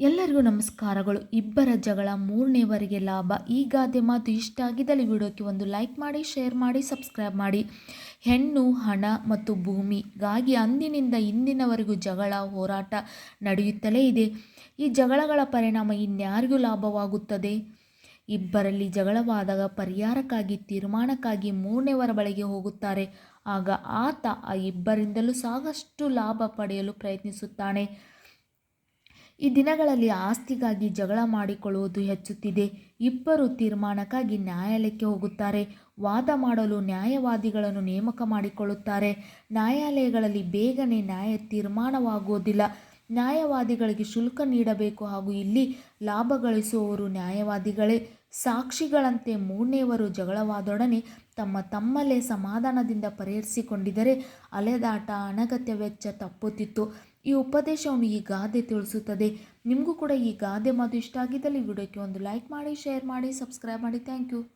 ಎಲ್ಲರಿಗೂ ನಮಸ್ಕಾರಗಳು. ಇಬ್ಬರ ಜಗಳ ಮೂರನೇವರೆಗೆ ಲಾಭ. ಈ ಗಾದೆ ಮಾತು ಇಷ್ಟ ಆಗಿದ್ದಲ್ಲಿ ವಿಡಿಯೋಕ್ಕೆ ಒಂದು ಲೈಕ್ ಮಾಡಿ, ಶೇರ್ ಮಾಡಿ, ಸಬ್ಸ್ಕ್ರೈಬ್ ಮಾಡಿ. ಹೆಣ್ಣು, ಹಣ ಮತ್ತು ಭೂಮಿಗಾಗಿ ಅಂದಿನಿಂದ ಇಂದಿನವರೆಗೂ ಜಗಳ, ಹೋರಾಟ ನಡೆಯುತ್ತಲೇ ಇದೆ. ಈ ಜಗಳಗಳ ಪರಿಣಾಮ ಇನ್ಯಾರಿಗೂ ಲಾಭವಾಗುತ್ತದೆ? ಇಬ್ಬರಲ್ಲಿ ಜಗಳವಾದಾಗ ಪರಿಹಾರಕ್ಕಾಗಿ, ತೀರ್ಮಾನಕ್ಕಾಗಿ ಮೂರನೇವರ ಬಳಿಗೆ ಹೋಗುತ್ತಾರೆ. ಆಗ ಆತ ಆ ಇಬ್ಬರಿಂದಲೂ ಸಾಕಷ್ಟು ಲಾಭ ಪಡೆಯಲು ಪ್ರಯತ್ನಿಸುತ್ತಾನೆ. ಈ ದಿನಗಳಲ್ಲಿ ಆಸ್ತಿಗಾಗಿ ಜಗಳ ಮಾಡಿಕೊಳ್ಳುವುದು ಹೆಚ್ಚುತ್ತಿದೆ. ಇಬ್ಬರು ತೀರ್ಮಾನಕ್ಕಾಗಿ ನ್ಯಾಯಾಲಯಕ್ಕೆ ಹೋಗುತ್ತಾರೆ. ವಾದ ಮಾಡಲು ನ್ಯಾಯವಾದಿಗಳನ್ನು ನೇಮಕ ಮಾಡಿಕೊಳ್ಳುತ್ತಾರೆ. ನ್ಯಾಯಾಲಯಗಳಲ್ಲಿ ಬೇಗನೆ ನ್ಯಾಯ ತೀರ್ಮಾನವಾಗುವುದಿಲ್ಲ. ನ್ಯಾಯವಾದಿಗಳಿಗೆ ಶುಲ್ಕ ನೀಡಬೇಕು ಹಾಗೂ ಇಲ್ಲಿ ಲಾಭ ಗಳಿಸುವವರು ನ್ಯಾಯವಾದಿಗಳೇ. ಸಾಕ್ಷಿಗಳಂತೆ ಮೂರನೆಯವರು ಜಗಳವಾದೊಡನೆ ತಮ್ಮ ತಮ್ಮಲ್ಲೇ ಸಮಾಧಾನದಿಂದ ಪರಿಹರಿಸಿಕೊಂಡಿದ್ದರೆ ಅಲೆದಾಟ, ಅನಗತ್ಯ ವೆಚ್ಚ ತಪ್ಪುತ್ತಿತ್ತು. ಈ ಉಪದೇಶವನ್ನು ಈ ಗಾದೆ ತಿಳಿಸುತ್ತದೆ. ನಿಮಗೂ ಕೂಡ ಈ ಗಾದೆ ಮಾತು ಇಷ್ಟ ಆಗಿದ್ದಲ್ಲಿ ವಿಡಿಯೋಕ್ಕೆ ಒಂದು ಲೈಕ್ ಮಾಡಿ, ಶೇರ್ ಮಾಡಿ, ಸಬ್ಸ್ಕ್ರೈಬ್ ಮಾಡಿ. Thank you.